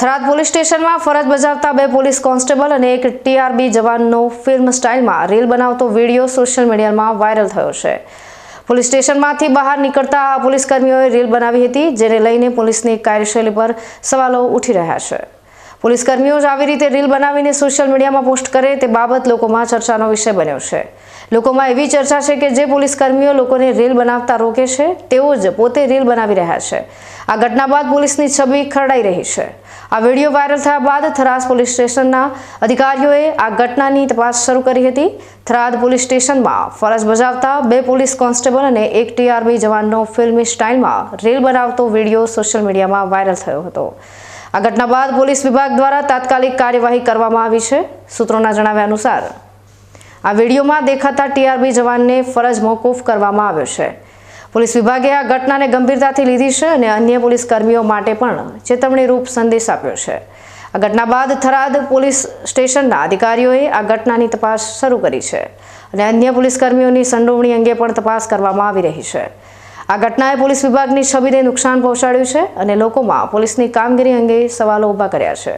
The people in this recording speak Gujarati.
થરાદ પોલીસ સ્ટેશનમાં ફરજ બજાવતા બે પોલીસ કોન્સ્ટેબલ અને એક ટીઆરબી જવાનનો ફિલ્મ સ્ટાઇલમાં રીલ બનાવતો વીડિયો સોશિયલ મીડિયામાં વાયરલ થયો છે. પોલીસ સ્ટેશનમાંથી બહાર નીકળતા પોલીસકર્મીઓએ પોલીસ કર્મીઓએ રીલ બનાવી હતી, જેને લઈને પોલીસની કાર્યશૈલી પર સવાલો ઉઠી રહ્યા છે. પોલીસ કર્મીઓ જ આવી રીતે રીલ બનાવીને સોશિયલ મીડિયામાં પોસ્ટ કરે તે બાબત લોકોમાં ચર્ચાનો વિષય બન્યો છે. લોકોમાં એવી ચર્ચા છે કે જે પોલીસ કર્મીઓ લોકોને રીલ બનાવતા રોકે છે, તેઓ જ પોતે રીલ બનાવી રહ્યા છે. આ ઘટના બાદ પોલીસની છબી ખરડાઈ રહી છે. આ વીડિયો વાયરલ થયા બાદ થરાદ પોલીસ સ્ટેશનના અધિકારીઓએ આ ઘટનાની તપાસ શરૂ કરી હતી. થરાદ પોલીસ સ્ટેશનમાં ફરજ બજાવતા બે પોલીસ કોન્સ્ટેબલ અને એક ટીઆરબી જવાનનો ફિલ્મી સ્ટાઇલમાં રીલ બનાવતો વીડિયો સોશિયલ મીડિયામાં વાયરલ થયો હતો. આ ઘટના બાદ પોલીસ વિભાગ દ્વારા તાત્કાલિક કાર્યવાહી કરવામાં આવી છે. સૂત્રોના જણાવ્યા અનુસાર, આ વિડીયોમાં દેખાતા ટીઆરબી જવાનને ફરજ મોકૂફ કરવામાં આવ્યો છે. પોલીસ વિભાગે આ ઘટનાને ગંભીરતાથી લીધી છે અને અન્ય પોલીસ કર્મીઓ માટે પણ ચેતવણી રૂપ સંદેશ આપ્યો છે. આ ઘટના બાદ થરાદ પોલીસ સ્ટેશનના અધિકારીઓએ આ ઘટનાની તપાસ શરૂ કરી છે અને અન્ય પોલીસ કર્મીઓની સંડોવણી અંગે પણ તપાસ કરવામાં આવી રહી છે. આ ઘટનાએ પોલીસ વિભાગની છબીને નુકસાન પહોંચાડ્યું છે અને લોકોમાં પોલીસની કામગીરી અંગે સવાલો ઊભા કર્યા છે.